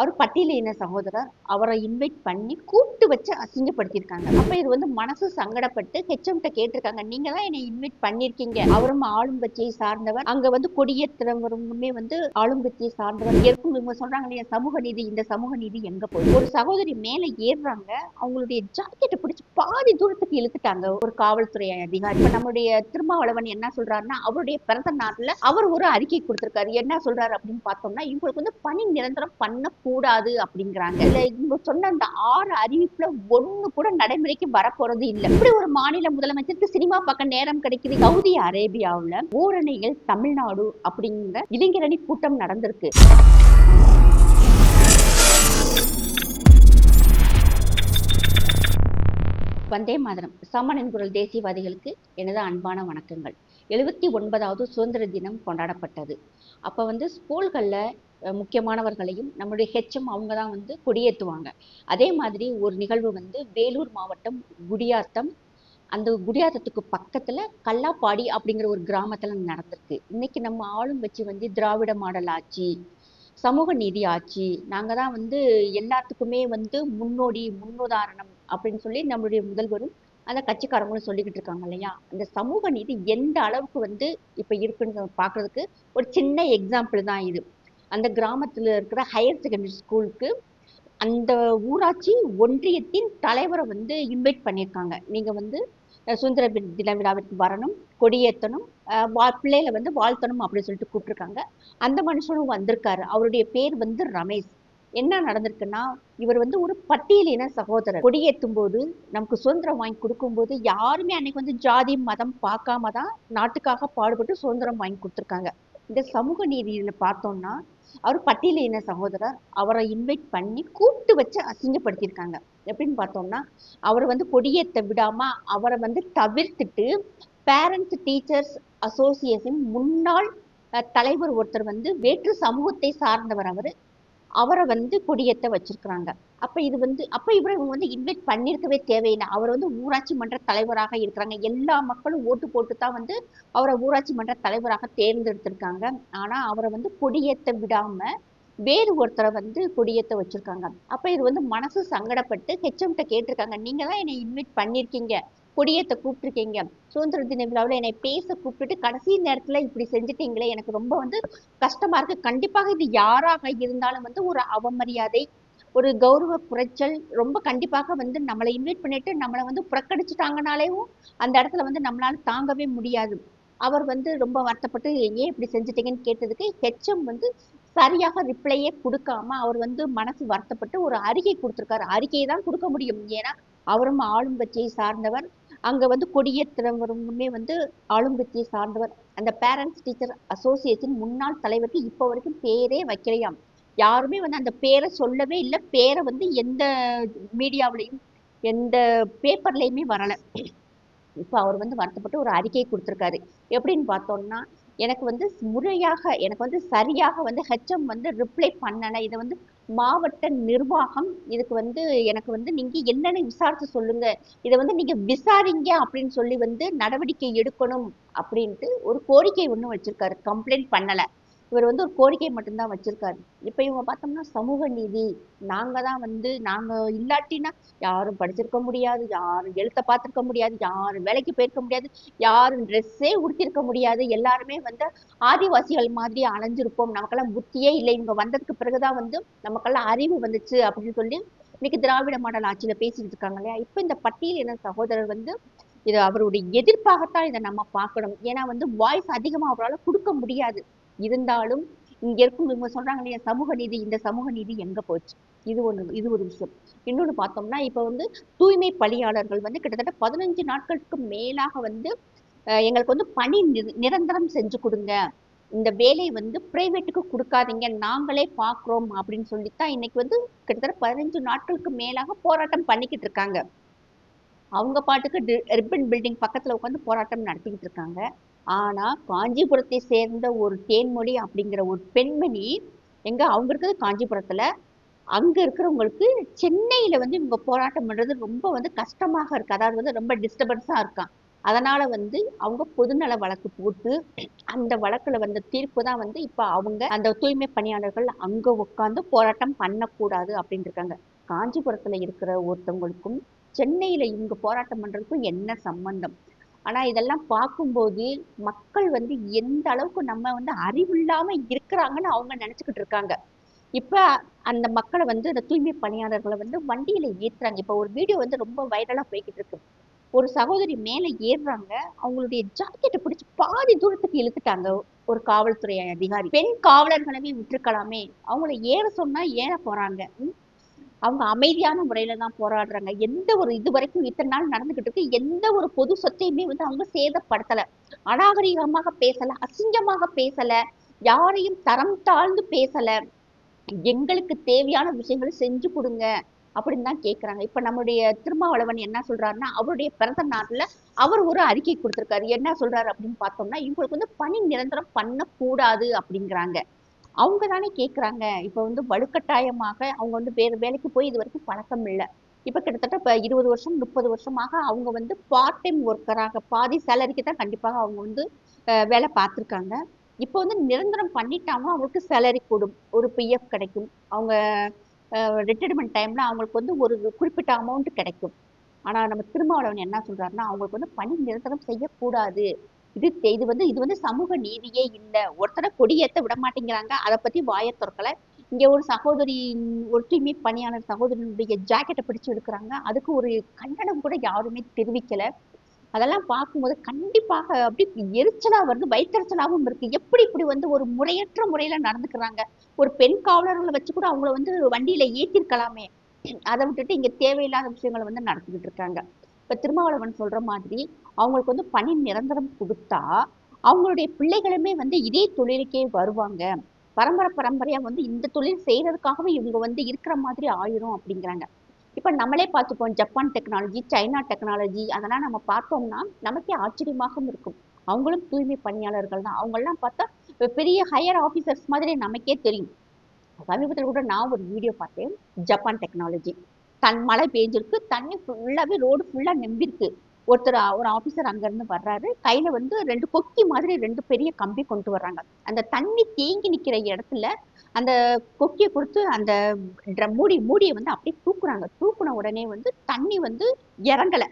அவர் பட்டியலின சகோதரர். அவரை இன்வைட் பண்ணி கூப்பிட்டு வச்சு அசிங்கப்படுத்தியிருக்காங்க. அப்ப இது வந்து மனசு சங்கடப்பட்டு ஹெச்எம்கிட்ட கேட்டிருக்காங்க. நீங்க தான் என்னை இன்வைட் பண்ணிருக்கீங்க அவரும் ஆளும் கட்சியை சார்ந்தவர். அங்க வந்து கொடியேற்றவருமே வந்து ஆளும் கட்சியை சார்ந்தவர். இருக்கும் இவங்க சொல்றாங்க இல்லையா? சமூக நீதி இந்த சமூக நீதி எங்க போய் ஒரு சகோதரி மேல ஏறுறாங்க. அவங்களுடைய ஜாக்கெட்டை பிடிச்சி பாதி தூரத்துக்கு இழுத்துட்டாங்க. ஒரு காவல்துறை அதிகாரி. இப்ப நம்முடைய திருமாவளவன் என்ன சொல்றாருன்னா அவருடைய பிறந்த நாட்டுல அவர் ஒரு அறிக்கை கொடுத்திருக்காரு. என்ன சொல்றாரு அப்படின்னு பார்த்தோம்னா இவங்களுக்கு வந்து பணி நிரந்தரம் பண்ண கூடாது அப்படிங்கிறாங்க. இல்ல இவங்க சொன்ன அந்த ஆறு அறிவிப்புல ஒண்ணு கூட நடைமுறைக்கு வரப்போறது இல்ல. இப்படி ஒரு மாநில முதலமைச்சருக்கு சினிமா பார்க்க நேரம் கிடைக்குது சவுதி அரேபியாவுல. ஊரணியில் தமிழ்நாடு அப்படிங்கிற இளைஞரணி கூட்டம் நடந்திருக்கு. வந்தே மாதரம். சமணன் குரல் தேசியவாதிகளுக்கு எனது அன்பான வணக்கங்கள். எழுபத்தி ஒன்பதாவது சுதந்திர தினம் கொண்டாடப்பட்டது. அப்போ வந்து ஸ்கூல்களில் முக்கியமானவர்களையும் நம்மளுடைய ஹெச்எம் அவங்க தான் வந்து கொடியேற்றுவாங்க அதே மாதிரி ஒரு நிகழ்வு வந்து வேலூர் மாவட்டம் குடியாத்தம். அந்த குடியாத்தத்துக்கு பக்கத்தில் கல்லாப்பாடி அப்படிங்கிற ஒரு கிராமத்தில் நடந்திருக்கு. இன்னைக்கு நம்ம ஆளும் வச்சு வந்து திராவிட மாடல் ஆட்சி சமூக நீதி ஆட்சி நாங்கள் தான் வந்து எல்லாத்துக்குமே வந்து முன்னோடி முன்னுதாரணம் அப்படின்னு சொல்லி நம்மளுடைய முதல்வரும் அந்த கட்சிக்காரங்களும் சொல்லிக்கிட்டு இருக்காங்க இல்லையா? அந்த சமூக நீதி எந்த அளவுக்கு வந்து இப்போ இருக்குன்னு பார்க்கறதுக்கு ஒரு சின்ன எக்ஸாம்பிள் தான் இது. அந்த கிராமத்தில் இருக்கிற ஹையர் செகண்டரி ஸ்கூலுக்கு அந்த ஊராட்சி ஒன்றியத்தின் தலைவரை வந்து இன்வைட் பண்ணியிருக்காங்க. நீங்கள் வந்து சுதந்திர தின விழாவிற்கு வரணும் கொடியேற்றணும் வா பிள்ளைகளை வந்து வாழ்த்தணும் அப்படின்னு சொல்லிட்டு கூப்பிட்டுருக்காங்க. அந்த மனுஷனும் வந்திருக்காரு. அவருடைய பேர் வந்து ரமேஷ். என்ன நடந்திருக்குன்னா இவர் வந்து ஒரு பட்டியலின சகோதரர். கொடியேற்றும் போது நமக்கு சுதந்திரம் வாங்கி கொடுக்கும்போது யாருமே அன்னைக்கு வந்து ஜாதி மதம் பார்க்காம தான் நாட்டுக்காக பாடுபட்டு சுதந்திரம் வாங்கி கொடுத்துருக்காங்க. இந்த சமூக நீதியில் பார்த்தோம்னா அவர் பட்டியலின சகோதரர்? அவரை இன்வைட் பண்ணி கூப்பிட்டு வச்சு அசிங்கப்படுத்தியிருக்காங்க. எப்படின்னு பார்த்தோம்னா அவர் வந்து கொடியேற்ற விடாம அவரை வந்து தவிர்த்துட்டு பேரண்ட்ஸ் டீச்சர்ஸ் அசோசியேஷன் முன்னாள் தலைவர் ஒருத்தர் வந்து வேற்று சமூகத்தை சார்ந்தவர் அவர். அவரை வந்து கொடியேற்ற வச்சிருக்கிறாங்க. அப்ப இது வந்து அப்ப இவரை இவங்க வந்து இன்வைட் பண்ணியிருக்கவே தேவையில்லை. அவர் வந்து ஊராட்சி மன்ற தலைவராக இருக்கிறாங்க. எல்லா மக்களும் ஓட்டு போட்டு தான் வந்து அவரை ஊராட்சி மன்ற தலைவராக தேர்ந்தெடுத்திருக்காங்க. ஆனா அவரை வந்து கொடியேற்ற விடாம வேறு ஒருத்தரை வந்து கொடியேற்ற வச்சிருக்காங்க. அப்ப இது வந்து மனசு சங்கடப்பட்டு ஹெச்எம்கிட்ட கேட்டிருக்காங்க. நீங்க தான் என்னை இன்வைட் பண்ணியிருக்கீங்க கொடியத்தை கூப்பிட்டுருக்கீங்க. சுதந்திர தின விழாவில் என்னை பேச கூப்பிட்டுட்டு கடைசி நேரத்துல இப்படி செஞ்சுட்டீங்களே எனக்கு ரொம்ப வந்து கஷ்டமா இருக்கு. கண்டிப்பாக இது யாராக இருந்தாலும் வந்து ஒரு அவமரியாதை ஒரு கௌரவ குறைச்சல் ரொம்ப கண்டிப்பாக வந்து நம்மளை இன்வைட் பண்ணிட்டு நம்மளை வந்து புறக்கணிச்சிட்டாங்கனாலேயும் அந்த இடத்துல வந்து நம்மளால தாங்கவே முடியாது. அவர் வந்து ரொம்ப வருத்தப்பட்டு ஏன் இப்படி செஞ்சுட்டீங்கன்னு கேட்டதுக்கு ஹெச்எம் வந்து சரியாக ரிப்ளையே கொடுக்காம அவர் வந்து மனசு வருத்தப்பட்டு ஒரு அறிக்கை கொடுத்திருக்காரு. அறிக்கையை தான் கொடுக்க முடியும். ஏன்னா அவரும் ஆளுங்கட்சியை சார்ந்தவர். அங்க வந்து கொடியேற்றவருமே வந்து ஆளும் கட்சியை சார்ந்தவர். அந்த பேரண்ட்ஸ் டீச்சர் அசோசியேஷன் முன்னாள் தலைவருக்கு இப்போ வரைக்கும் பேரே வைக்கலையாம். யாருமே வந்து அந்த பேரை சொல்லவே இல்லை. பேரை வந்து எந்த மீடியாவிலையும் எந்த பேப்பர்லையுமே வரல. இப்போ அவர் வந்து வருத்தப்பட்டு ஒரு அறிக்கை கொடுத்துருக்காரு. எப்படின்னு பார்த்தோம்னா எனக்கு வந்து முறையாக எனக்கு வந்து சரியாக வந்து ஹெச்எம் வந்து ரிப்ளை பண்ணலை. இதை வந்து மாவட்ட நிர்வாகம் இதுக்கு வந்து எனக்கு வந்து நீங்க என்னன்னு விசாரிச்சு சொல்லுங்க. இதை வந்து நீங்க விசாரிங்க அப்படின்னு சொல்லி வந்து நடவடிக்கை எடுக்கணும் அப்படின்ட்டு ஒரு கோரிக்கை ஒன்று வச்சிருக்காரு. கம்ப்ளைண்ட் பண்ணல. இவர் வந்து ஒரு கோரிக்கை மட்டும்தான் வச்சிருக்காரு. இப்ப இவங்க பார்த்தோம்னா சமூக நீதி. நாங்க தான் வந்து நாங்க இல்லாட்டினா யாரும் படிச்சிருக்க முடியாது யாரும் எழுத்த பார்த்திருக்க முடியாது யாரும் வேலைக்கு போயிருக்க முடியாது யாரும் ட்ரெஸ்ஸே உடுத்திருக்க முடியாது. எல்லாருமே வந்து ஆதிவாசிகள் மாதிரி அலைஞ்சிருப்போம். நமக்கெல்லாம் புத்தியே இல்லை. இவங்க வந்ததுக்கு பிறகுதான் வந்து நமக்கெல்லாம் அறிவு வந்துச்சு அப்படின்னு சொல்லி இன்னைக்கு திராவிட மாடல் ஆட்சியில பேசிட்டு இருக்காங்க இல்லையா? இப்ப இந்த பட்டியல் சகோதரர் வந்து இது அவருடைய எதிர்ப்பாகத்தான் இதை நம்ம பார்க்கணும். ஏன்னா வந்து வாய்ஸ் அதிகமா அவரால் கொடுக்க முடியாது. இருந்தாலும் இங்க இருக்கும் இவங்க சொல்றாங்க இல்லையா சமூக நீதி இந்த சமூக நீதி எங்க போச்சு? இது ஒண்ணு இது ஒரு விஷயம். இன்னொன்னு பார்த்தோம்னா இப்ப வந்து தூய்மை பணியாளர்கள் வந்து கிட்டத்தட்ட பதினஞ்சு நாட்களுக்கு மேலாக வந்து அஹ், எங்களுக்கு வந்து பணி நிரந்தரம் செஞ்சு கொடுங்க. இந்த வேலை வந்து பிரைவேட்டுக்கு கொடுக்காதீங்க நாங்களே பார்க்குறோம் அப்படின்னு சொல்லித்தான் இன்னைக்கு வந்து கிட்டத்தட்ட பதினஞ்சு நாட்களுக்கு மேலாக போராட்டம் பண்ணிக்கிட்டு இருக்காங்க. அவங்க பாட்டுக்கு ரிப்பன் பில்டிங் பக்கத்துல உட்காந்து போராட்டம் நடத்திக்கிட்டு இருக்காங்க. ஆனா காஞ்சிபுரத்தை சேர்ந்த ஒரு தேன்மொழி அப்படிங்கிற ஒரு பெண்மணி எங்க அவங்க இருக்கிறது காஞ்சிபுரத்துல அங்க இருக்கிறவங்களுக்கு சென்னையில வந்து இவங்க போராட்டம் பண்றது ரொம்ப வந்து கஷ்டமாக இருக்கு. அதாவது வந்து ரொம்ப டிஸ்டர்பன்ஸா இருக்கான். அதனால வந்து அவங்க பொதுநல வழக்கு போட்டு அந்த வழக்குல வந்த தீர்ப்பு தான் வந்து இப்ப அவங்க அந்த தூய்மை பணியாளர்கள் அங்க உட்கார்ந்து போராட்டம் பண்ணக்கூடாது அப்படின்னு இருக்காங்க காஞ்சிபுரத்துல இருக்கிற ஒருத்தவங்களுக்கும் சென்னையில இவங்க போராட்டம் பண்றதுக்கும் என்ன சம்பந்தம்? ஆனா இதெல்லாம் பார்க்கும்போது மக்கள் வந்து எந்த அளவுக்கு நம்ம வந்து அறிவில்லாம இருக்கிறாங்கன்னு அவங்க நினைச்சுக்கிட்டு இருக்காங்க. இப்ப அந்த மக்களை வந்து அந்த தூய்மை பணியாளர்களை வந்து வண்டியில ஏற்றுறாங்க இப்ப ஒரு வீடியோ வந்து ரொம்ப வைரலா போய்கிட்டு இருக்கு. ஒரு சகோதரி மேல ஏறுறாங்க. அவங்களுடைய ஜாக்கெட்டை பிடிச்சி பாதி தூரத்துக்கு இழுத்துட்டாங்க. ஒரு காவல்துறை அதிகாரி. பெண் காவலர்களவே விட்டுருக்கலாமே. அவங்கள ஏற சொன்னா ஏற போறாங்க. அவங்க அமைதியான முறையில தான் போராடுறாங்க. எந்த ஒரு இது வரைக்கும் இத்தனை நாள் நடந்துகிட்டு இருக்கு. எந்த ஒரு பொது சொத்தையுமே வந்து அவங்க சேதப்படுத்தல. அநாகரிகமாக பேசல அசிங்கமாக பேசல யாரையும் தரம் தாழ்ந்து பேசல. எங்களுக்கு தேவையான விஷயங்களை செஞ்சு கொடுங்க அப்படின்னு தான் கேட்கறாங்க இப்ப நம்முடைய திருமாவளவன் என்ன சொல்றாருன்னா அவருடைய பிறந்த நாட்டுல அவர் ஒரு அறிக்கை கொடுத்திருக்காரு. என்ன சொல்றாரு அப்படின்னு பார்த்தோம்னா இவங்களுக்கு வந்து பணி நிரந்தரம் பண்ணக்கூடாது அப்படிங்கிறாங்க. அவங்க தானே கேட்குறாங்க இப்போ வந்து வலுக்கட்டாயமாக அவங்க வந்து வேறு வேலைக்கு போய் இது வரைக்கும் பழக்கம் இல்லை. இப்போ கிட்டத்தட்ட இப்போ இருபது வருஷம் முப்பது வருஷமாக அவங்க வந்து பார்ட் டைம் ஒர்க்கராக பாதி சேலரிக்கு தான் கண்டிப்பாக அவங்க வந்து வேலை பார்த்துருக்காங்க. இப்போ வந்து நிரந்தரம் பண்ணிட்டாங்கன்னா அவங்களுக்கு சேலரி கூடும். ஒரு பிஎஃப் கிடைக்கும். அவங்க ரிட்டைர்மெண்ட் டைமில் அவங்களுக்கு வந்து ஒரு குறிப்பிட்ட அமௌண்ட் கிடைக்கும். ஆனால் நம்ம திருமாவளவன் என்ன சொல்கிறாருன்னா அவங்களுக்கு வந்து பணி நிரந்தரம் செய்யக்கூடாது. இது தெ- இது வந்து இது வந்து சமூக நீதியே இல்லை. ஒருத்தரை கொடியேற்ற விட மாட்டேங்கிறாங்க அதை பத்தி வாயை திறக்கல. இங்க ஒரு சகோதரி ஒரு தூய்மை பணியாளர் சகோதரனுடைய ஜாக்கெட்டை பிடிச்சு எடுக்கிறாங்க அதுக்கு ஒரு கண்டனம் கூட யாருமே தெரிவிக்கல. அதெல்லாம் பார்க்கும்போது கண்டிப்பாக அப்படி எரிச்சலா வருது. வயிற்றுச்சலாகவும் இருக்கு. எப்படி இப்படி வந்து ஒரு முறையற்ற முறையில நடந்துக்கிறாங்க? ஒரு பெண் காவலர்களை வச்சு கூட அவங்கள வந்து வண்டியில ஏத்திருக்கலாமே. அதை விட்டுட்டு இங்க தேவையில்லாத விஷயங்களை வந்து நடத்திக்கிட்டு இருக்காங்க. இப்ப திருமாவளவன் சொல்ற மாதிரி அவங்களுக்கு வந்து பணி நிரந்தரம் கொடுத்தா அவங்களுடைய பிள்ளைகளுமே வந்து இதே தொழிலுக்கே வருவாங்க. பரம்பரை பரம்பரையா வந்து இந்த தொழில் செய்யறதுக்காகவே இவங்க வந்து இருக்கிற மாதிரி ஆயிரும் அப்படிங்கிறாங்க. இப்ப நம்மளே பார்த்துப்போம் ஜப்பான் டெக்னாலஜி சைனா டெக்னாலஜி அதெல்லாம் நம்ம பார்த்தோம்னா நமக்கே ஆச்சரியமாகவும் இருக்கும். அவங்களும் தூய்மை பணியாளர்கள் தான். அவங்கெல்லாம் பார்த்தா பெரிய ஹையர் ஆபீசர்ஸ் மாதிரி நமக்கே தெரியும். சமீபத்தில் கூட நான் ஒரு வீடியோ பார்த்தேன் ஜப்பான் டெக்னாலஜி தன் மழை பெஞ்சிருக்கு. தண்ணி ஃபுல்லாவே ரோடு ஃபுல்லா நம்பிருக்கு. ஒருத்தர் ஒரு ஆபீசர் அங்கிருந்து வர்றாரு. கையில வந்து ரெண்டு கொக்கி மாதிரி ரெண்டு பெரிய கம்பி கொண்டு வர்றாங்க. அந்த தண்ணி தேங்கி நிக்கிற இடத்துல அந்த கொக்கியை கொடுத்து அந்த மூடி மூடியை வந்து அப்படியே தூக்குறாங்க. தூக்குன உடனே வந்து தண்ணி வந்து இறங்கல.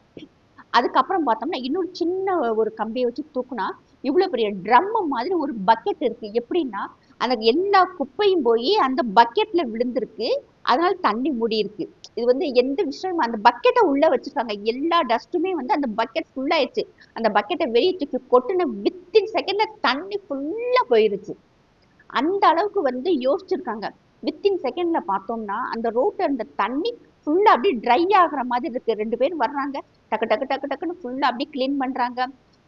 அதுக்கப்புறம் பார்த்தோம்னா இன்னொரு சின்ன ஒரு கம்பியை வச்சு தூக்குனா இவ்வளவு பெரிய ட்ரம் மாதிரி ஒரு பக்கெட் இருக்கு. எப்படின்னா அந்த எல்லா குப்பையும் போய் அந்த பக்கெட்ல விழுந்திருக்கு. அதனால தண்ணி மூடி இருக்கு இது வந்து எந்த விஷயம் அந்த பக்கெட்டை உள்ள வச்சிருக்காங்க. எல்லா டஸ்ட்டுமே வந்து அந்த பக்கெட் ஃபுல்லாயிடுச்சு அந்த பக்கெட்டை வெளியே தூக்கி கொட்டுன வித்தின் செகண்ட்ல தண்ணி ஃபுல்லா போயிருச்சு. அந்த அளவுக்கு வந்து யோசிச்சிருக்காங்க. வித்தின் செகண்ட்ல பார்த்தோம்னா அந்த ரோட்டு அந்த தண்ணி ஃபுல்லா அப்படியே ட்ரை ஆகுற மாதிரி இருக்கு. ரெண்டு பேரும் வர்றாங்க. டக்கு டக்கு டக்கு டக்குன்னு ஃபுல்லா அப்படியே க்ளீன் பண்றாங்க.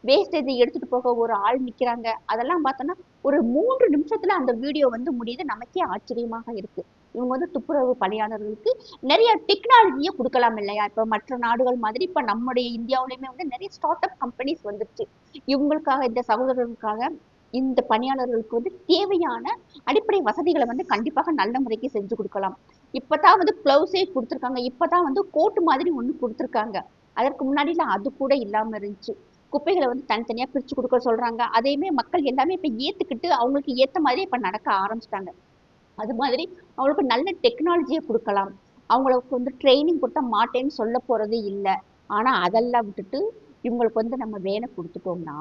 வேஸ்டேஜ் எடுத்துட்டு போக ஒரு ஆள் நிக்கிறாங்க. அதெல்லாம் பார்த்தோம்னா ஒரு மூன்று நிமிஷத்துல அந்த வீடியோ வந்து முடியுது. நமக்கே ஆச்சரியமாக இருக்கு. இவங்க வந்து துப்புரவு பணியாளர்களுக்கு நிறைய டெக்னாலஜியை கொடுக்கலாம் இல்லையா? இப்போ மற்ற நாடுகள் மாதிரி இப்போ நம்முடைய இந்தியாவிலையுமே வந்து நிறைய ஸ்டார்ட் அப் கம்பெனிஸ் வந்துருச்சு. இவங்களுக்காக இந்த சகோதரர்களுக்காக இந்த பணியாளர்களுக்கு வந்து தேவையான அடிப்படை வசதிகளை வந்து கண்டிப்பாக நல்ல முறைக்கு செஞ்சு கொடுக்கலாம். இப்பதான் வந்து க்ளவுஸே கொடுத்துருக்காங்க. இப்பதான் வந்து கோட்டு மாதிரி ஒன்று கொடுத்துருக்காங்க. அதற்கு முன்னாடிலாம் அது கூட இல்லாமல் இருந்துச்சு. குப்பைகளை வந்து தனித்தனியாக பிரித்து கொடுக்க சொல்கிறாங்க அதையுமே மக்கள் எல்லாமே இப்போ ஏற்றுக்கிட்டு அவங்களுக்கு ஏற்ற மாதிரி இப்போ நடக்க ஆரம்பிச்சிட்டாங்க. அது மாதிரி அவங்களுக்கு நல்ல டெக்னாலஜியை கொடுக்கலாம். அவங்களுக்கு வந்து ட்ரைனிங் கொடுத்தா மாட்டேன்னு சொல்ல போறது இல்லை. ஆனா அதெல்லாம் விட்டுட்டு இவங்களுக்கு வந்து நம்ம வேலை கொடுத்துட்டோம்னா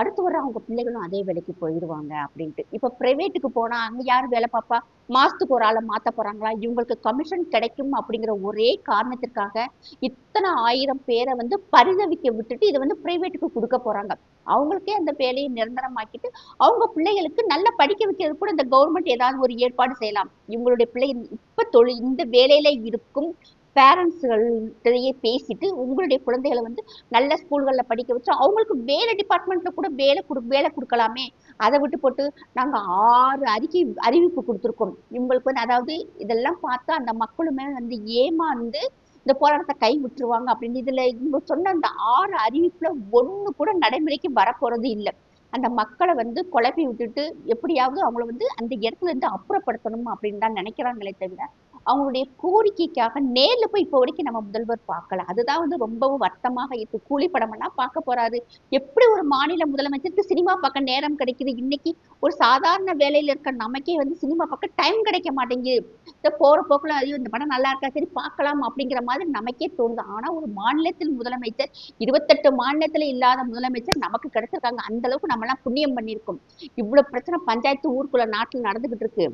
அடுத்து வர அவங்க பிள்ளைகளும் அதே வேலைக்கு போயிடுவாங்க அப்படின்ட்டு. இப்ப பிரைவேட்டுக்கு போனா அங்க யார் வேலை பார்ப்பா? மாசத்துக்கு ஒரு ஆளை மாத்த போறாங்களா? இவங்களுக்கு கமிஷன் கிடைக்கும் அப்படிங்கிற ஒரே காரணத்திற்காக இத்தனை ஆயிரம் பேரை வந்து பரிதவிக்க விட்டுட்டு இதை வந்து பிரைவேட்டுக்கு கொடுக்க போறாங்க. அவங்களுக்கே அந்த வேலையை நிரந்தரமாக்கிட்டு அவங்க பிள்ளைகளுக்கு நல்லா படிக்க வைக்கிறது கூட இந்த கவர்மெண்ட் ஏதாவது ஒரு ஏற்பாடு செய்யலாம். இவங்களுடைய பிள்ளை இப்ப தொழில் இந்த வேலையில இருக்கும் பேரண்ட்ஸ்கள்கிட்டயே பேசிட்டு உங்களுடைய குழந்தைகளை வந்து நல்ல ஸ்கூல்களில் படிக்க வச்சு அவங்களுக்கு வேலை டிபார்ட்மெண்ட்ல கூட வேலை கொடு வேலை கொடுக்கலாமே. அதை விட்டு போட்டு நாங்கள் ஆறு அறிக்கை அறிவிப்பு கொடுத்துருக்கோம். இவங்களுக்கு வந்து அதாவது இதெல்லாம் பார்த்தா அந்த மக்களுமே வந்து ஏமாந்து இந்த போராட்டத்தை கை விட்டுருவாங்க அப்படின்னு. இதுல இவங்க சொன்ன அந்த ஆறு அறிவிப்புல ஒண்ணு கூட நடைமுறைக்கு வரப்போறது இல்லை. அந்த மக்களை வந்து குழப்பி விட்டுட்டு எப்படியாவது அவங்கள வந்து அந்த இடத்துல இருந்து அப்புறப்படுத்தணும் அப்படின்னு தான் நினைக்கிறாங்களே தவிர அவங்களுடைய கோரிக்கைக்காக நேர்ல போய் இப்போ வரைக்கும் நம்ம முதல்வர் பார்க்கல. அதுதான் வந்து ரொம்பவும் வருத்தமாக இருக்கு. கூலி படமெல்லாம் பார்க்க போறாரு. எப்படி ஒரு மாநில முதலமைச்சருக்கு சினிமா பார்க்க நேரம் கிடைக்குது? இன்னைக்கு ஒரு சாதாரண வேலையில இருக்க நமக்கே வந்து சினிமா பார்க்க டைம் கிடைக்க மாட்டேங்குது. இந்த போற போக்குல ஐயோ இந்த படம் நல்லா இருக்கா? சரி பார்க்கலாம் அப்படிங்கிற மாதிரி நமக்கே தோணுது. ஆனா ஒரு மாநிலத்தில் முதலமைச்சர் இருபத்தெட்டு மாநிலத்தில் இல்லாத முதலமைச்சர் நமக்கு கிடைச்சிருக்காங்க. அந்த அளவுக்கு நம்ம எல்லாம் புண்ணியம் பண்ணியிருக்கோம். இவ்வளோ பிரச்சனை பஞ்சாயத்து ஊருக்குள்ள நாட்டில் நடந்துகிட்டு இருக்கு.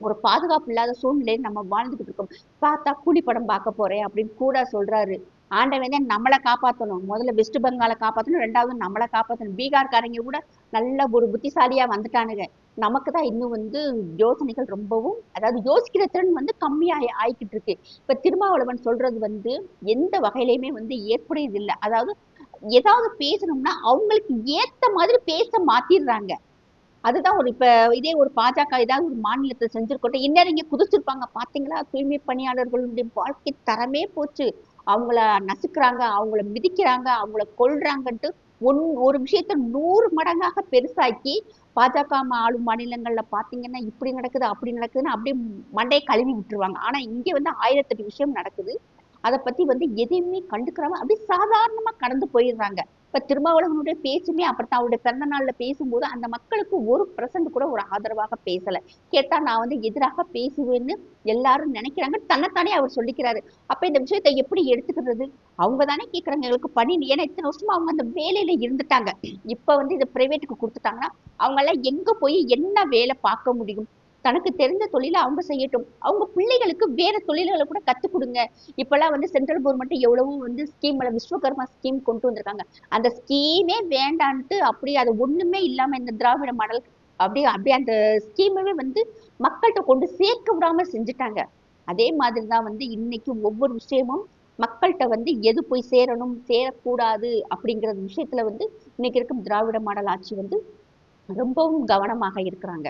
ஒரு பாதுகாப்பு இல்லாத சூழ்நிலையில் நம்ம வாழ்ந்துகிட்டு இருக்கோம். பார்த்தா கூலி படம் பார்க்க போறேன் அப்படின்னு கூட சொல்றாரு. ஆண்டவன் தான் நம்மளை காப்பாத்தணும். முதல்ல வெஸ்ட் பெங்காலை காப்பாத்தணும். ரெண்டாவது நம்மளை காப்பாத்தணும். பீகார்காரங்க கூட நல்ல ஒரு புத்திசாலியா வந்துட்டானுங்க. நமக்கு தான் இன்னும் வந்து யோசனைகள் ரொம்பவும் அதாவது யோசிக்கிற திறன் வந்து கம்மியா ஆயிக்கிட்டு இருக்கு. இப்ப திருமாவளவன் சொல்றது வந்து எந்த வகையிலையுமே வந்து ஏற்புடையது இல்லை அதாவது ஏதாவது பேசணும்னா அவங்களுக்கு ஏத்த மாதிரி பேச மாத்திடுறாங்க. அதுதான் ஒரு இப்ப இதே ஒரு பாஜக ஏதாவது ஒரு மாநிலத்தை செஞ்சிருக்கட்டும் இன்னும் இங்க குதிச்சிருப்பாங்க. பாத்தீங்களா? தூய்மை பணியாளர்களுடைய வாழ்க்கை தரமே போச்சு. அவங்கள நசுக்கிறாங்க அவங்கள மிதிக்கிறாங்க அவங்கள கொள்றாங்கன்ட்டு ஒன் ஒரு விஷயத்த நூறு மடங்காக பெருசாக்கி பாஜக ஆளும் மாநிலங்கள்ல பாத்தீங்கன்னா இப்படி நடக்குது அப்படி நடக்குதுன்னு அப்படியே மண்டையை கழுவி விட்டுருவாங்க. ஆனா இங்க வந்து ஆயிரத்தெட்டு விஷயம் நடக்குது. அதை பத்தி வந்து எதையுமே கண்டுக்கிறாம அப்படியே சாதாரணமா கடந்து போயிடுறாங்க. இப்ப திருமாவளவனுடைய பேச்சுமே அப்படித்தான். அவருடைய பிறந்த நாள்ல பேசும்போது அந்த மக்களுக்கு ஒரு பிரசன்ட் கூட ஒரு ஆதரவாக பேசல. கேட்டா நான் வந்து எதிராக பேசுவேன்னு எல்லாரும் நினைக்கிறாங்க. தன்னைத்தானே அவர் சொல்லிக்கிறாரு. அப்ப இந்த விஷயத்தை எப்படி எடுத்துக்கிறது? அவங்க தானே கேக்குறாங்க. எங்களுக்கு பணி ஏன்னா இத்தனை வருஷமா அவங்க அந்த வேலையில இருந்துட்டாங்க. இப்ப வந்து இதை பிரைவேட்டுக்கு கொடுத்துட்டாங்கன்னா அவங்க எல்லாம் எங்க போய் என்ன வேலை பார்க்க முடியும்? தனக்கு தெரிஞ்ச தொழிலை அவங்க செய்யட்டும். அவங்க பிள்ளைகளுக்கு வேற தொழில்களை கூட கத்துக் கொடுங்க. இப்பெல்லாம் வந்து சென்ட்ரல் கவர்மெண்ட் எவ்வளவோ வந்து ஸ்கீம் விஸ்வகர்மா ஸ்கீம் கொண்டு வந்திருக்காங்க. அந்த ஸ்கீமே வேண்டான்ட்டு அப்படியே அது ஒண்ணுமே இல்லாம இந்த திராவிட மாடல் அப்படியே அப்படியே அந்த ஸ்கீமவே வந்து மக்கள்கிட்ட கொண்டு சேர்க்க விடாம செஞ்சுட்டாங்க. அதே மாதிரி தான் வந்து இன்னைக்கு ஒவ்வொரு விஷயமும் மக்கள்கிட்ட வந்து எது போய் சேரணும் சேரக்கூடாது அப்படிங்கிற விஷயத்துல வந்து இன்னைக்கு இருக்கும் திராவிட மாடல் ஆட்சி வந்து ரொம்பவும் கவனமாக இருக்கிறாங்க.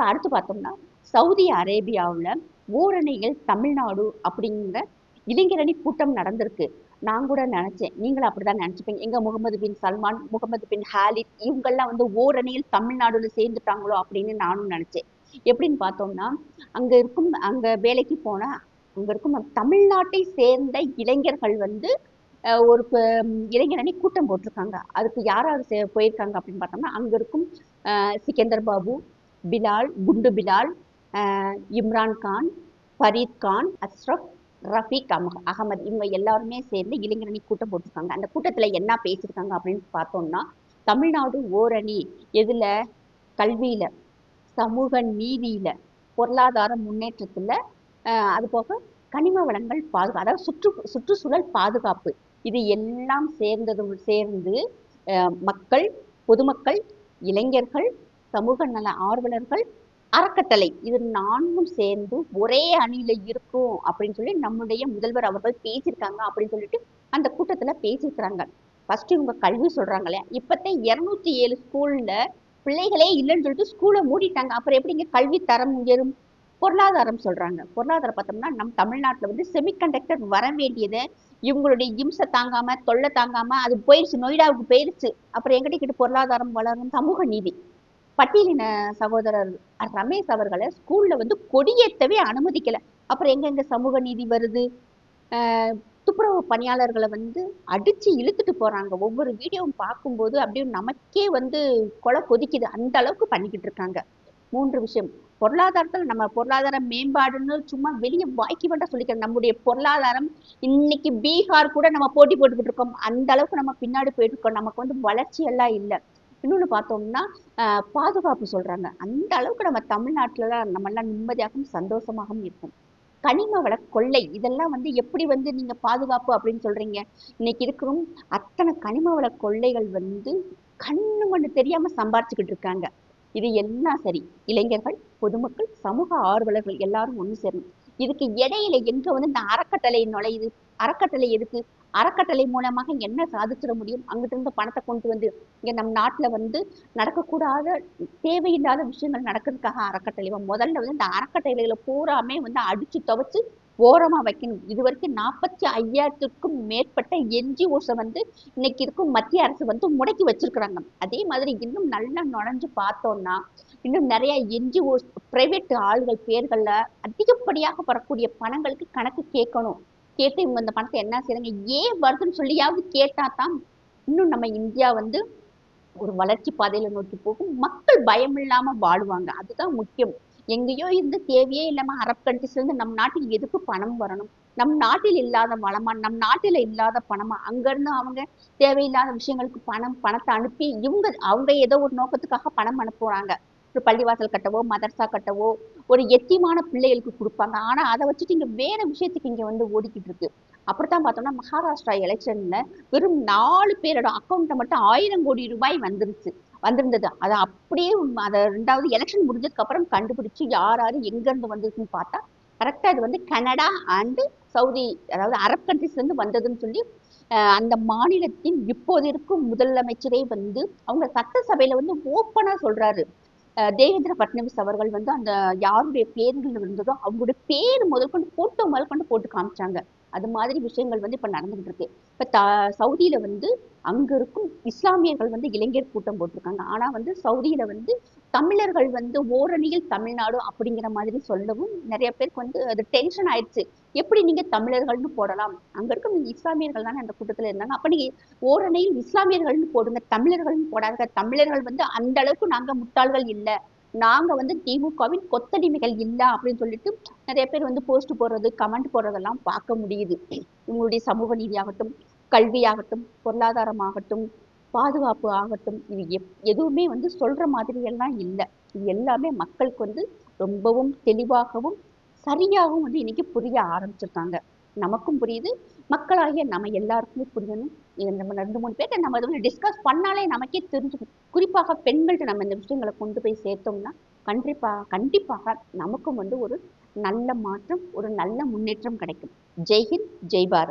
இப்போ அடுத்து பார்த்தோம்னா சவுதி அரேபியாவுல ஓரணியில் தமிழ்நாடு அப்படிங்கிற இளைஞரணி கூட்டம் நடந்திருக்கு. நான் கூட நினைச்சேன். நீங்களும் அப்படிதான் நினைச்சுப்பீங்க. எங்க Mohammed bin Salman Mohammed bin Khalid இவங்கெல்லாம் வந்து ஓரணியில் தமிழ்நாடுல சேர்ந்துட்டாங்களோ அப்படின்னு நானும் நினைச்சேன். எப்படின்னு பார்த்தோம்னா அங்க இருக்கும் அங்க வேலைக்கு போனா அங்க இருக்கும் தமிழ்நாட்டை சேர்ந்த இளைஞர்கள் வந்து ஒரு இளைஞரணி கூட்டம் போட்டிருக்காங்க. அதுக்கு யார் யார் போயிருக்காங்க அப்படின்னு பார்த்தோம்னா அங்க இருக்கும் அஹ், சிக்கந்தர் பாபு பிலால் குண்டு பிலால் இம்ரான் கான் ஃபரீத் கான் அஸ்ரப் ரஃபீக் அம் அகமது இவங்க எல்லாருமே சேர்ந்து இளைஞரணி கூட்டம் போட்டிருக்காங்க. அந்த கூட்டத்துல என்ன பேசியிருக்காங்க அப்படின்னு பார்த்தோம்னா தமிழ்நாடு ஓரணி எதுல? கல்வியில சமூக நீதியில பொருளாதார முன்னேற்றத்துல அஹ், அது போக கனிம வளங்கள் பாதுகா அதாவது சுற்று சுற்றுச்சூழல் பாதுகாப்பு. இது எல்லாம் சேர்ந்ததும் சேர்ந்து அஹ், மக்கள் பொதுமக்கள் இளைஞர்கள் சமூக நல ஆர்வலர்கள் அறக்கட்டளை. இது நான்கும் சேர்ந்து ஒரே அணியில இருக்கும் அப்படின்னு சொல்லி நம்முடைய முதல்வர் அவர்கள் பேசியிருக்காங்க அப்படின்னு சொல்லிட்டு அந்த கூட்டத்துல பேசியிருக்கிறாங்க. ஃபர்ஸ்ட் இவங்க கல்வி சொல்றாங்களே இப்பத்தே இருநூத்தி ஏழு ஸ்கூல்ல பிள்ளைகளே இல்லைன்னு சொல்லிட்டு ஸ்கூலை மூடிட்டாங்க. அப்புறம் எப்படிங்க கல்வி தரம் உயரும்? பொருளாதாரம் சொல்றாங்க. பொருளாதாரம் பார்த்தோம்னா நம்ம தமிழ்நாட்டுல வந்து செமிகண்டக்டர் வர வேண்டியது இவங்களுடைய இம்சை தாங்காம தொல்லை தாங்காம அது போயிருச்சு நொய்டாவுக்கு போயிருச்சு. அப்புறம் எங்கிட்ட கிட்ட பொருளாதாரம் வளரும் சமூக நீதி. பட்டியலின சகோதரர் ரமேஷ் அவர்களை ஸ்கூல்ல வந்து கொடியேற்றவே அனுமதிக்கல. அப்புறம் எங்க எங்க சமூக நீதி வருது? ஆஹ் துப்புரவு பணியாளர்களை வந்து அடிச்சு இழுத்துட்டு போறாங்க. ஒவ்வொரு வீடியோவும் பார்க்கும்போது அப்படியே நமக்கே வந்து கொலை கொதிக்குது. அந்த அளவுக்கு பண்ணிக்கிட்டு இருக்காங்க. மூன்று விஷயம். பொருளாதாரத்துல நம்ம பொருளாதார மேம்பாடுன்னு சும்மா வெளியே வாய்க்கு வேண்டாம் சொல்லிக்கிறோம் நம்முடைய பொருளாதாரம் இன்னைக்கு பீகார் கூட நம்ம போட்டி போட்டுக்கிட்டு இருக்கோம். அந்த அளவுக்கு நம்ம பின்னாடி போயிட்டு இருக்கோம். நமக்கு வந்து வளர்ச்சி எல்லாம் இல்லை. இன்னொன்னு பார்த்தோம்னா பாதுகாப்பு சொல்றாங்க. அந்த அளவுக்கு நம்ம தமிழ்நாட்டில் தான் நம்ம எல்லாம் நிம்மதியாகவும் சந்தோஷமாகவும் இருக்கும் கனிம வள கொள்ளை இதெல்லாம் வந்து எப்படி வந்து நீங்க பாதுகாப்பு அப்படின்னு சொல்றீங்க? இன்னைக்கு இருக்கிறோம் அத்தனை கனிம வள கொள்ளைகள் வந்து கண்ணு மண்ணு தெரியாம சம்பாரிச்சுக்கிட்டு இருக்காங்க. இது எல்லாம் சரி. இளைஞர்கள் பொதுமக்கள் சமூக ஆர்வலர்கள் எல்லாரும் ஒன்று சேரணும். இதுக்கு இடையில எங்க வந்து இந்த அறக்கட்டளை நுழையுது? அறக்கட்டளை எதுக்கு? அறக்கட்டளை மூலமாக என்ன சாதிச்சிட முடியும்? அங்கிட்டிருந்து பணத்தை கொண்டு வந்து இங்கே நம் நாட்டில் வந்து நடக்கக்கூடாத தேவையில்லாத விஷயங்கள் நடக்கிறதுக்காக அறக்கட்டளை. முதல்ல வந்து இந்த அறக்கட்டளைகளை பூராமே வந்து அடிச்சு துவைச்சு ஓரமா வைக்கணும். இது வரைக்கும் நாற்பத்தி ஐயாயிரத்துக்கும் மேற்பட்ட என்ஜிஓஸை வந்து இன்னைக்கு இருக்கும் மத்திய அரசு வந்து முடக்கி வச்சிருக்கிறாங்க. அதே மாதிரி இன்னும் நல்லா நுழைஞ்சு பார்த்தோம்னா இன்னும் நிறைய என்ஜிஓஸ் பிரைவேட் ஆளுகள் பேர்களில் அதிகப்படியாக வரக்கூடிய பணங்களுக்கு கணக்கு கேட்கணும். கேட்டு இவங்க இந்த பணத்தை என்ன செய்யறாங்க ஏன் வருதுன்னு சொல்லியாவது கேட்டாதான் இன்னும் நம்ம இந்தியா வந்து ஒரு வளர்ச்சி பாதையில நோக்கி போகும். மக்கள் பயம் இல்லாம வாழுவாங்க. அதுதான் முக்கியம். எங்கேயோ இருந்து தேவையே இல்லாம அரப் கண்ட்ரிஸ்ல இருந்து நம் நாட்டில் எதுக்கு பணம் வரணும்? நம் நாட்டில் இல்லாத வளமா நம் நாட்டில இல்லாத பணமா? அங்க இருந்து அவங்க தேவையில்லாத விஷயங்களுக்கு பணம் பணத்தை அனுப்பி இவங்க அவங்க ஏதோ ஒரு நோக்கத்துக்காக பணம் அனுப்புறாங்க. ஒரு பள்ளிவாசல் கட்டவோ மதர்சா கட்டவோ ஒரு எத்தியமான பிள்ளைகளுக்கு கொடுப்பாங்க. ஆனா அதை வச்சுட்டு இங்க வேற விஷயத்துக்கு இங்க வந்து ஓடிக்கிட்டு இருக்கு. அப்படித்தான் பார்த்தோம்னா மகாராஷ்டிரா எலெக்ஷன்ல வெறும் நாலு பேரோட அக்கௌண்ட்ல மட்டும் ஆயிரம் கோடி ரூபாய் வந்துருச்சு. வந்திருந்தது. அதை அப்படியே அதை ரெண்டாவது எலெக்ஷன் முடிஞ்சதுக்கு அப்புறம் கண்டுபிடிச்சு யார் யாரு எங்க இருந்து வந்திருக்குன்னு பார்த்தா கரெக்டா இது வந்து கனடா அண்டு சவுதி அதாவது அரப் கண்ட்ரிஸ்லேருந்து வந்ததுன்னு சொல்லி அந்த மாநிலத்தின் இப்போது இருக்கும் முதலமைச்சரே வந்து அவங்க சட்டசபையில் வந்து ஓப்பனாக சொல்றாரு. தேவேந்திர பட்னவிஸ் அவர்கள் வந்து அந்த யாருடைய பேர்கள் இருந்ததோ அவங்களுடைய பேர் முதல் கொண்டு போட்டோ முதல் கொண்டு போட்டு காமிச்சாங்க. அது மாதிரி விஷயங்கள் வந்து இப்ப நடந்துகிட்டு இருக்கு இப்ப த சவுதியில வந்து அங்க இருக்கும் இஸ்லாமியர்கள் வந்து இளைஞர் கூட்டம் போட்டிருக்காங்க. ஆனா வந்து சவுதியில வந்து தமிழர்கள் வந்து ஓரணியில் தமிழ்நாடு அப்படிங்கிற மாதிரி சொல்லவும் நிறைய பேருக்கு வந்து அது டென்ஷன் ஆயிடுச்சு. எப்படி நீங்க தமிழர்கள்னு போடலாம்? அங்க இருக்கும் இஸ்லாமியர்கள் தானே அந்த கூட்டத்துல இருந்தாங்க. அப்ப நீங்க ஓரணியில் இஸ்லாமியர்கள்னு போடுங்க தமிழர்கள்னு போடாத தமிழர்கள் வந்து அந்த அளவுக்கு நாங்க முட்டாள்கள் இல்லை. நாங்க வந்து திமுகவின் கொத்தடிமைகள் இல்ல அப்படின்னு சொல்லிட்டு நிறைய பேர் வந்து போஸ்ட் போடுறது கமெண்ட் போடுறதெல்லாம் பார்க்க முடியுது. உங்களுடைய சமூக நீதியாகட்டும் கல்வியாகட்டும் பொருளாதாரமாகட்டும் பாதுகாப்பு ஆகட்டும் இது எப் எதுவுமே வந்து சொல்ற மாதிரி எல்லாம் இல்லை. இது எல்லாமே மக்களுக்கு வந்து ரொம்பவும் தெளிவாகவும் சரியாகவும் வந்து இன்னைக்கு புரிய ஆரம்பிச்சிருக்காங்க. நமக்கும் புரியுது. மக்களாகிய நம்ம எல்லாருக்குமே புரியணும் இது நம்ம ரெண்டு மூணு பேர்கிட்ட நம்ம வந்து டிஸ்கஸ் பண்ணாலே நமக்கே தெரிஞ்சுக்கும் குறிப்பாக பெண்கள்கிட்ட நம்ம இந்த விஷயங்களை கொண்டு போய் சேர்த்தோம்னா கண்டிப்பாக கண்டிப்பாக நமக்கும் வந்து ஒரு நல்ல மாற்றம் ஒரு நல்ல முன்னேற்றம் கிடைக்கும். ஜெய்ஹிந்த் ஜெய் பாரத்.